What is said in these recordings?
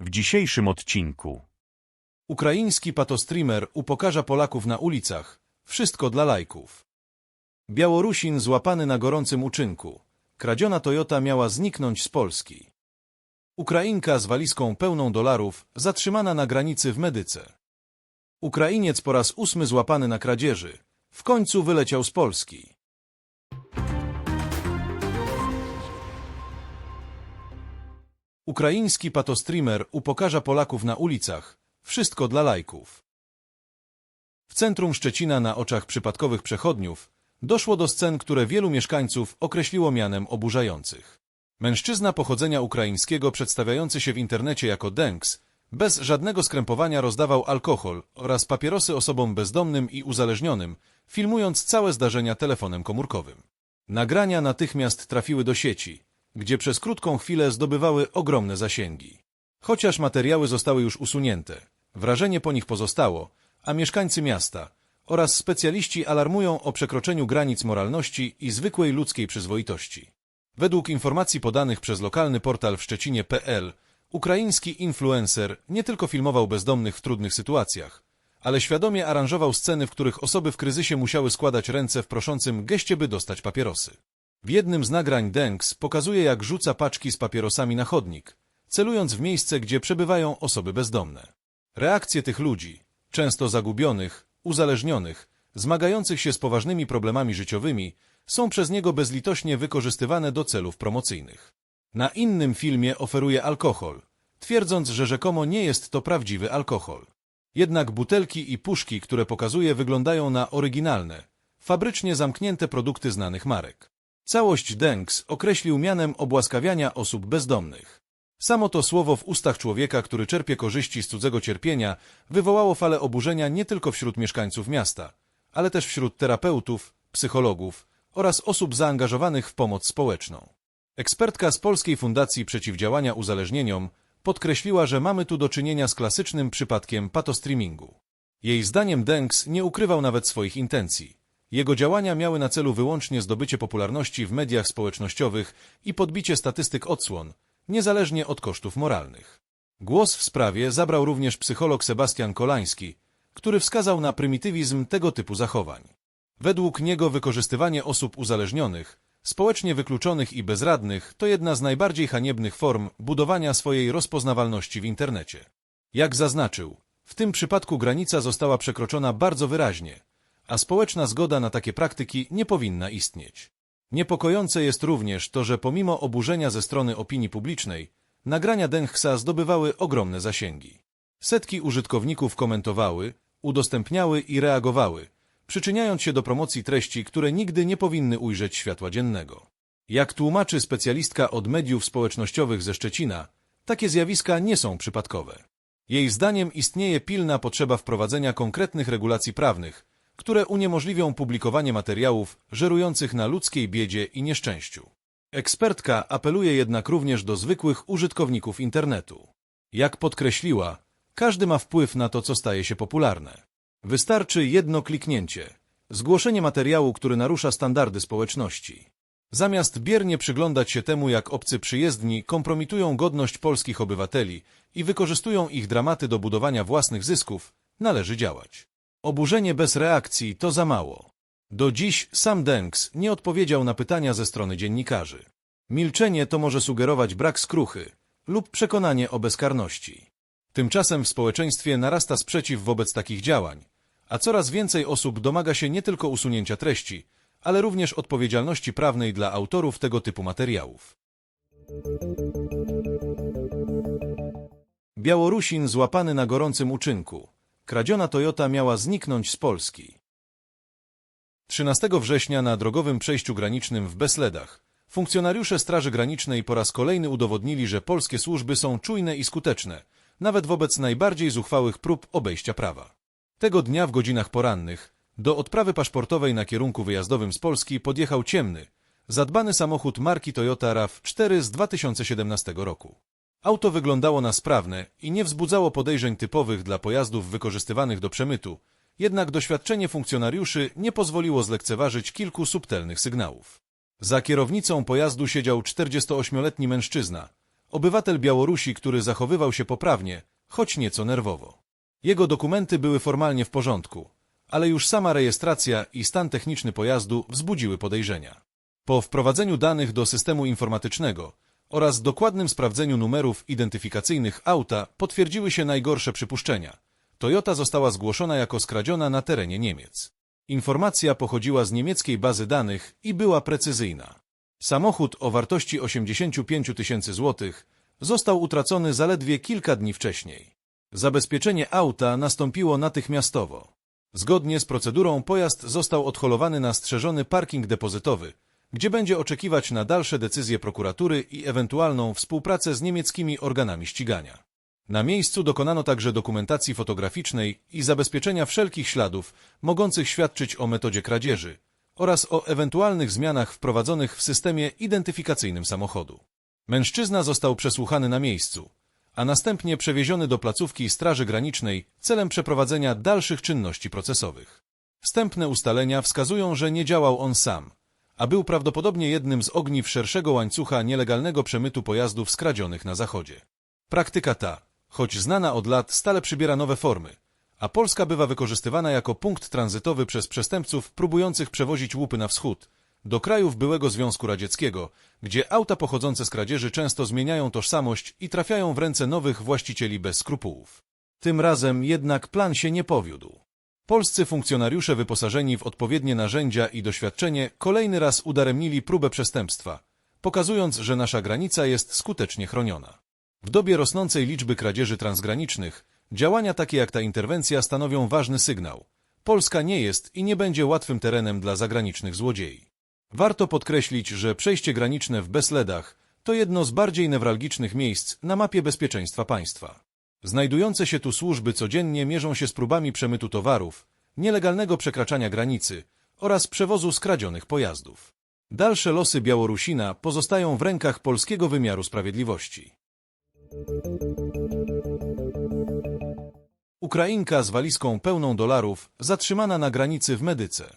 W dzisiejszym odcinku Ukraiński patostreamer upokarza Polaków na ulicach. Wszystko dla lajków. Białorusin złapany na gorącym uczynku. Kradziona Toyota miała zniknąć z Polski. Ukrainka z walizką pełną dolarów zatrzymana na granicy w Medyce. Ukrainiec po raz ósmy złapany na kradzieży. W końcu wyleciał z Polski. Ukraiński patostreamer upokarza Polaków na ulicach. Wszystko dla lajków. W centrum Szczecina na oczach przypadkowych przechodniów doszło do scen, które wielu mieszkańców określiło mianem oburzających. Mężczyzna pochodzenia ukraińskiego przedstawiający się w internecie jako Denks bez żadnego skrępowania rozdawał alkohol oraz papierosy osobom bezdomnym i uzależnionym, filmując całe zdarzenia telefonem komórkowym. Nagrania natychmiast trafiły do sieci, gdzie przez krótką chwilę zdobywały ogromne zasięgi. Chociaż materiały zostały już usunięte, wrażenie po nich pozostało, a mieszkańcy miasta oraz specjaliści alarmują o przekroczeniu granic moralności i zwykłej ludzkiej przyzwoitości. Według informacji podanych przez lokalny portal w Szczecinie.pl, ukraiński influencer nie tylko filmował bezdomnych w trudnych sytuacjach, ale świadomie aranżował sceny, w których osoby w kryzysie musiały składać ręce w proszącym geście, by dostać papierosy. W jednym z nagrań Denks pokazuje, jak rzuca paczki z papierosami na chodnik, celując w miejsce, gdzie przebywają osoby bezdomne. Reakcje tych ludzi, często zagubionych, uzależnionych, zmagających się z poważnymi problemami życiowymi, są przez niego bezlitośnie wykorzystywane do celów promocyjnych. Na innym filmie oferuje alkohol, twierdząc, że rzekomo nie jest to prawdziwy alkohol. Jednak butelki i puszki, które pokazuje, wyglądają na oryginalne, fabrycznie zamknięte produkty znanych marek. Całość Denks określił mianem obłaskawiania osób bezdomnych. Samo to słowo w ustach człowieka, który czerpie korzyści z cudzego cierpienia, wywołało falę oburzenia nie tylko wśród mieszkańców miasta, ale też wśród terapeutów, psychologów oraz osób zaangażowanych w pomoc społeczną. Ekspertka z Polskiej Fundacji Przeciwdziałania Uzależnieniom podkreśliła, że mamy tu do czynienia z klasycznym przypadkiem patostreamingu. Jej zdaniem Denks nie ukrywał nawet swoich intencji. Jego działania miały na celu wyłącznie zdobycie popularności w mediach społecznościowych i podbicie statystyk odsłon, niezależnie od kosztów moralnych. Głos w sprawie zabrał również psycholog Sebastian Kolański, który wskazał na prymitywizm tego typu zachowań. Według niego wykorzystywanie osób uzależnionych, społecznie wykluczonych i bezradnych to jedna z najbardziej haniebnych form budowania swojej rozpoznawalności w internecie. Jak zaznaczył, w tym przypadku granica została przekroczona bardzo wyraźnie, a społeczna zgoda na takie praktyki nie powinna istnieć. Niepokojące jest również to, że pomimo oburzenia ze strony opinii publicznej, nagrania Denchsa zdobywały ogromne zasięgi. Setki użytkowników komentowały, udostępniały i reagowały, przyczyniając się do promocji treści, które nigdy nie powinny ujrzeć światła dziennego. Jak tłumaczy specjalistka od mediów społecznościowych ze Szczecina, takie zjawiska nie są przypadkowe. Jej zdaniem istnieje pilna potrzeba wprowadzenia konkretnych regulacji prawnych, które uniemożliwią publikowanie materiałów żerujących na ludzkiej biedzie i nieszczęściu. Ekspertka apeluje jednak również do zwykłych użytkowników internetu. Jak podkreśliła, każdy ma wpływ na to, co staje się popularne. Wystarczy jedno kliknięcie, zgłoszenie materiału, który narusza standardy społeczności. Zamiast biernie przyglądać się temu, jak obcy przyjezdni kompromitują godność polskich obywateli i wykorzystują ich dramaty do budowania własnych zysków, należy działać. Oburzenie bez reakcji to za mało. Do dziś sam Denks nie odpowiedział na pytania ze strony dziennikarzy. Milczenie to może sugerować brak skruchy lub przekonanie o bezkarności. Tymczasem w społeczeństwie narasta sprzeciw wobec takich działań, a coraz więcej osób domaga się nie tylko usunięcia treści, ale również odpowiedzialności prawnej dla autorów tego typu materiałów. Białorusin złapany na gorącym uczynku. Kradziona Toyota miała zniknąć z Polski. 13 września na drogowym przejściu granicznym w Besledach funkcjonariusze Straży Granicznej po raz kolejny udowodnili, że polskie służby są czujne i skuteczne, nawet wobec najbardziej zuchwałych prób obejścia prawa. Tego dnia w godzinach porannych do odprawy paszportowej na kierunku wyjazdowym z Polski podjechał ciemny, zadbany samochód marki Toyota RAV4 z 2017 roku. Auto wyglądało na sprawne i nie wzbudzało podejrzeń typowych dla pojazdów wykorzystywanych do przemytu, jednak doświadczenie funkcjonariuszy nie pozwoliło zlekceważyć kilku subtelnych sygnałów. Za kierownicą pojazdu siedział 48-letni mężczyzna Obywatel Białorusi, który zachowywał się poprawnie, choć nieco nerwowo. Jego dokumenty były formalnie w porządku, ale już sama rejestracja i stan techniczny pojazdu wzbudziły podejrzenia. Po wprowadzeniu danych do systemu informatycznego oraz dokładnym sprawdzeniu numerów identyfikacyjnych auta potwierdziły się najgorsze przypuszczenia. Toyota została zgłoszona jako skradziona na terenie Niemiec. Informacja pochodziła z niemieckiej bazy danych i była precyzyjna. Samochód o wartości 85 tysięcy złotych został utracony zaledwie kilka dni wcześniej. Zabezpieczenie auta nastąpiło natychmiastowo. Zgodnie z procedurą pojazd został odholowany na strzeżony parking depozytowy, gdzie będzie oczekiwać na dalsze decyzje prokuratury i ewentualną współpracę z niemieckimi organami ścigania. Na miejscu dokonano także dokumentacji fotograficznej i zabezpieczenia wszelkich śladów mogących świadczyć o metodzie kradzieży oraz o ewentualnych zmianach wprowadzonych w systemie identyfikacyjnym samochodu. Mężczyzna został przesłuchany na miejscu, a następnie przewieziony do placówki Straży Granicznej celem przeprowadzenia dalszych czynności procesowych. Wstępne ustalenia wskazują, że nie działał on sam, a był prawdopodobnie jednym z ogniw szerszego łańcucha nielegalnego przemytu pojazdów skradzionych na Zachodzie. Praktyka ta, choć znana od lat, stale przybiera nowe formy, a Polska bywa wykorzystywana jako punkt tranzytowy przez przestępców próbujących przewozić łupy na wschód, do krajów byłego Związku Radzieckiego, gdzie auta pochodzące z kradzieży często zmieniają tożsamość i trafiają w ręce nowych właścicieli bez skrupułów. Tym razem jednak plan się nie powiódł. Polscy funkcjonariusze wyposażeni w odpowiednie narzędzia i doświadczenie kolejny raz udaremnili próbę przestępstwa, pokazując, że nasza granica jest skutecznie chroniona. W dobie rosnącej liczby kradzieży transgranicznych, działania takie jak ta interwencja stanowią ważny sygnał. Polska nie jest i nie będzie łatwym terenem dla zagranicznych złodziei. Warto podkreślić, że przejście graniczne w Besledach to jedno z bardziej newralgicznych miejsc na mapie bezpieczeństwa państwa. Znajdujące się tu służby codziennie mierzą się z próbami przemytu towarów, nielegalnego przekraczania granicy oraz przewozu skradzionych pojazdów. Dalsze losy Białorusina pozostają w rękach polskiego wymiaru sprawiedliwości. Ukrainka z walizką pełną dolarów zatrzymana na granicy w Medyce.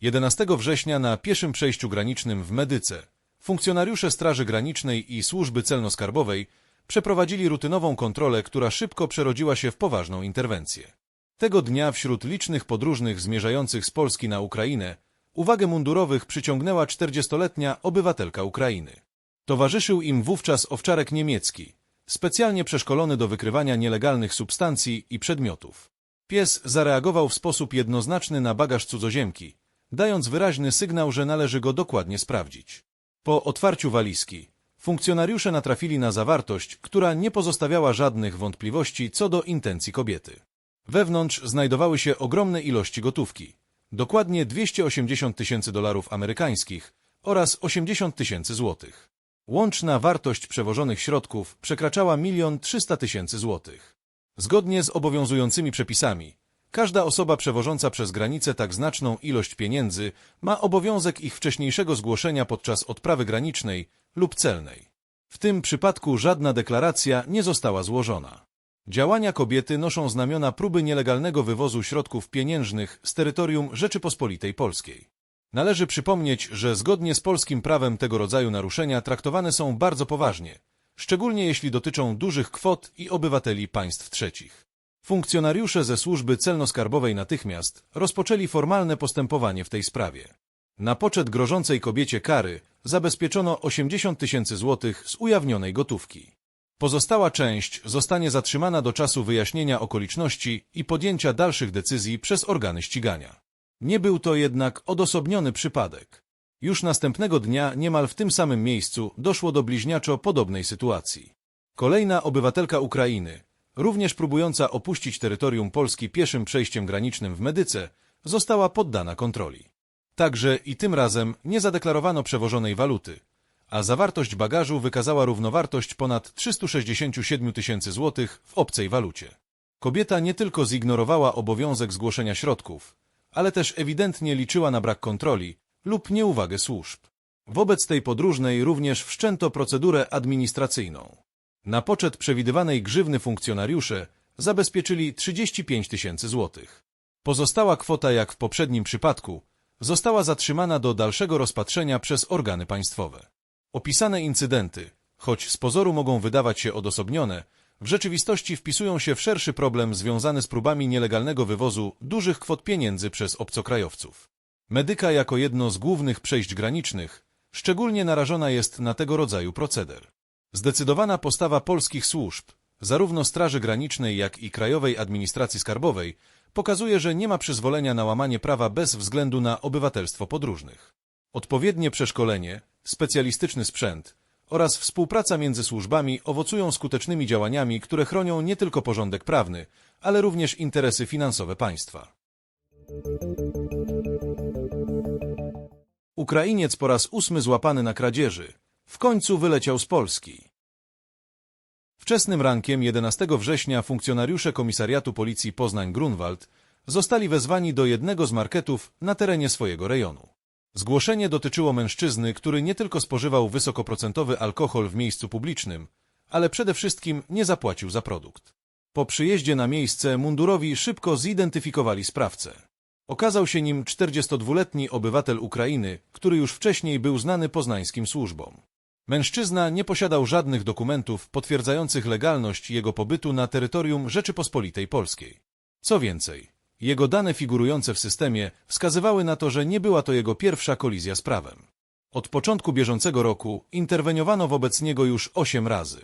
11 września na pieszym przejściu granicznym w Medyce funkcjonariusze Straży Granicznej i Służby Celno-Skarbowej przeprowadzili rutynową kontrolę, która szybko przerodziła się w poważną interwencję. Tego dnia wśród licznych podróżnych zmierzających z Polski na Ukrainę uwagę mundurowych przyciągnęła 40-letnia obywatelka Ukrainy. Towarzyszył im wówczas owczarek niemiecki, specjalnie przeszkolony do wykrywania nielegalnych substancji i przedmiotów. Pies zareagował w sposób jednoznaczny na bagaż cudzoziemki, dając wyraźny sygnał, że należy go dokładnie sprawdzić. Po otwarciu walizki funkcjonariusze natrafili na zawartość, która nie pozostawiała żadnych wątpliwości co do intencji kobiety. Wewnątrz znajdowały się ogromne ilości gotówki, dokładnie 280 tysięcy dolarów amerykańskich oraz 80 tysięcy złotych. Łączna wartość przewożonych środków przekraczała milion 300 tysięcy złotych. Zgodnie z obowiązującymi przepisami, każda osoba przewożąca przez granicę tak znaczną ilość pieniędzy ma obowiązek ich wcześniejszego zgłoszenia podczas odprawy granicznej lub celnej. W tym przypadku żadna deklaracja nie została złożona. Działania kobiety noszą znamiona próby nielegalnego wywozu środków pieniężnych z terytorium Rzeczypospolitej Polskiej. Należy przypomnieć, że zgodnie z polskim prawem tego rodzaju naruszenia traktowane są bardzo poważnie, szczególnie jeśli dotyczą dużych kwot i obywateli państw trzecich. Funkcjonariusze ze służby celno-skarbowej natychmiast rozpoczęli formalne postępowanie w tej sprawie. Na poczet grożącej kobiecie kary zabezpieczono 80 tysięcy złotych z ujawnionej gotówki. Pozostała część zostanie zatrzymana do czasu wyjaśnienia okoliczności i podjęcia dalszych decyzji przez organy ścigania. Nie był to jednak odosobniony przypadek. Już następnego dnia niemal w tym samym miejscu doszło do bliźniaczo podobnej sytuacji. Kolejna obywatelka Ukrainy, również próbująca opuścić terytorium Polski pieszym przejściem granicznym w Medyce, została poddana kontroli. Także i tym razem nie zadeklarowano przewożonej waluty, a zawartość bagażu wykazała równowartość ponad 367 tysięcy złotych w obcej walucie. Kobieta nie tylko zignorowała obowiązek zgłoszenia środków, ale też ewidentnie liczyła na brak kontroli lub nieuwagę służb. Wobec tej podróżnej również wszczęto procedurę administracyjną. Na poczet przewidywanej grzywny funkcjonariusze zabezpieczyli 35 tysięcy złotych. Pozostała kwota, jak w poprzednim przypadku, została zatrzymana do dalszego rozpatrzenia przez organy państwowe. Opisane incydenty choć z pozoru mogą wydawać się odosobnione, w rzeczywistości wpisują się w szerszy problem związany z próbami nielegalnego wywozu dużych kwot pieniędzy przez obcokrajowców. Medyka jako jedno z głównych przejść granicznych szczególnie narażona jest na tego rodzaju proceder. Zdecydowana postawa polskich służb, zarówno Straży Granicznej, jak i Krajowej Administracji Skarbowej, pokazuje, że nie ma przyzwolenia na łamanie prawa bez względu na obywatelstwo podróżnych. Odpowiednie przeszkolenie, specjalistyczny sprzęt oraz współpraca między służbami owocują skutecznymi działaniami, które chronią nie tylko porządek prawny, ale również interesy finansowe państwa. Ukrainiec po raz ósmy złapany na kradzieży. W końcu wyleciał z Polski. Wczesnym rankiem 11 września funkcjonariusze Komisariatu Policji Poznań-Grunwald zostali wezwani do jednego z marketów na terenie swojego rejonu. Zgłoszenie dotyczyło mężczyzny, który nie tylko spożywał wysokoprocentowy alkohol w miejscu publicznym, ale przede wszystkim nie zapłacił za produkt. Po przyjeździe na miejsce mundurowi szybko zidentyfikowali sprawcę. Okazał się nim 42-letni obywatel Ukrainy, który już wcześniej był znany poznańskim służbom. Mężczyzna nie posiadał żadnych dokumentów potwierdzających legalność jego pobytu na terytorium Rzeczypospolitej Polskiej. Co więcej, jego dane figurujące w systemie wskazywały na to, że nie była to jego pierwsza kolizja z prawem. Od początku bieżącego roku interweniowano wobec niego już osiem razy.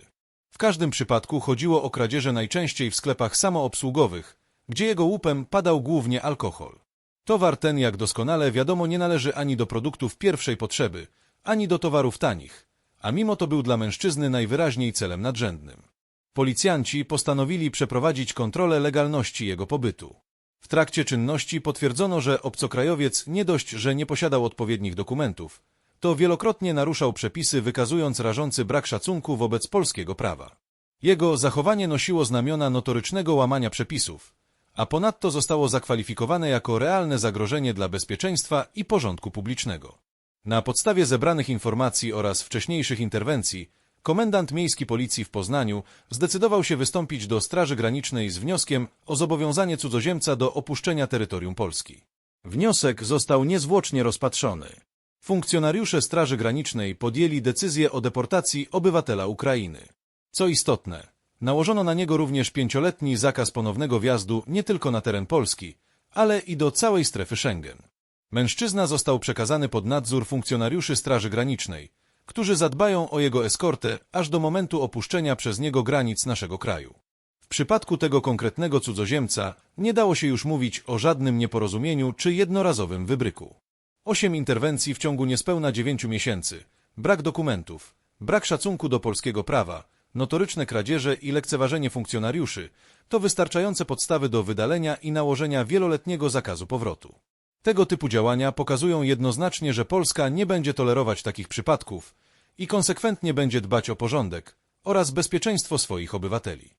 W każdym przypadku chodziło o kradzieże najczęściej w sklepach samoobsługowych, gdzie jego łupem padał głównie alkohol. Towar ten, jak doskonale wiadomo, nie należy ani do produktów pierwszej potrzeby, ani do towarów tanich, a mimo to był dla mężczyzny najwyraźniej celem nadrzędnym. Policjanci postanowili przeprowadzić kontrolę legalności jego pobytu. W trakcie czynności potwierdzono, że obcokrajowiec nie dość, że nie posiadał odpowiednich dokumentów, to wielokrotnie naruszał przepisy, wykazując rażący brak szacunku wobec polskiego prawa. Jego zachowanie nosiło znamiona notorycznego łamania przepisów, a ponadto zostało zakwalifikowane jako realne zagrożenie dla bezpieczeństwa i porządku publicznego. Na podstawie zebranych informacji oraz wcześniejszych interwencji, komendant miejski policji w Poznaniu zdecydował się wystąpić do Straży Granicznej z wnioskiem o zobowiązanie cudzoziemca do opuszczenia terytorium Polski. Wniosek został niezwłocznie rozpatrzony. Funkcjonariusze Straży Granicznej podjęli decyzję o deportacji obywatela Ukrainy. Co istotne, Nałożono na niego również pięcioletni zakaz ponownego wjazdu nie tylko na teren Polski, ale i do całej strefy Schengen. Mężczyzna został przekazany pod nadzór funkcjonariuszy Straży Granicznej, którzy zadbają o jego eskortę aż do momentu opuszczenia przez niego granic naszego kraju. W przypadku tego konkretnego cudzoziemca nie dało się już mówić o żadnym nieporozumieniu czy jednorazowym wybryku. Osiem interwencji w ciągu niespełna dziewięciu miesięcy, brak dokumentów, brak szacunku do polskiego prawa, notoryczne kradzieże i lekceważenie funkcjonariuszy to wystarczające podstawy do wydalenia i nałożenia wieloletniego zakazu powrotu. Tego typu działania pokazują jednoznacznie, że Polska nie będzie tolerować takich przypadków i konsekwentnie będzie dbać o porządek oraz bezpieczeństwo swoich obywateli.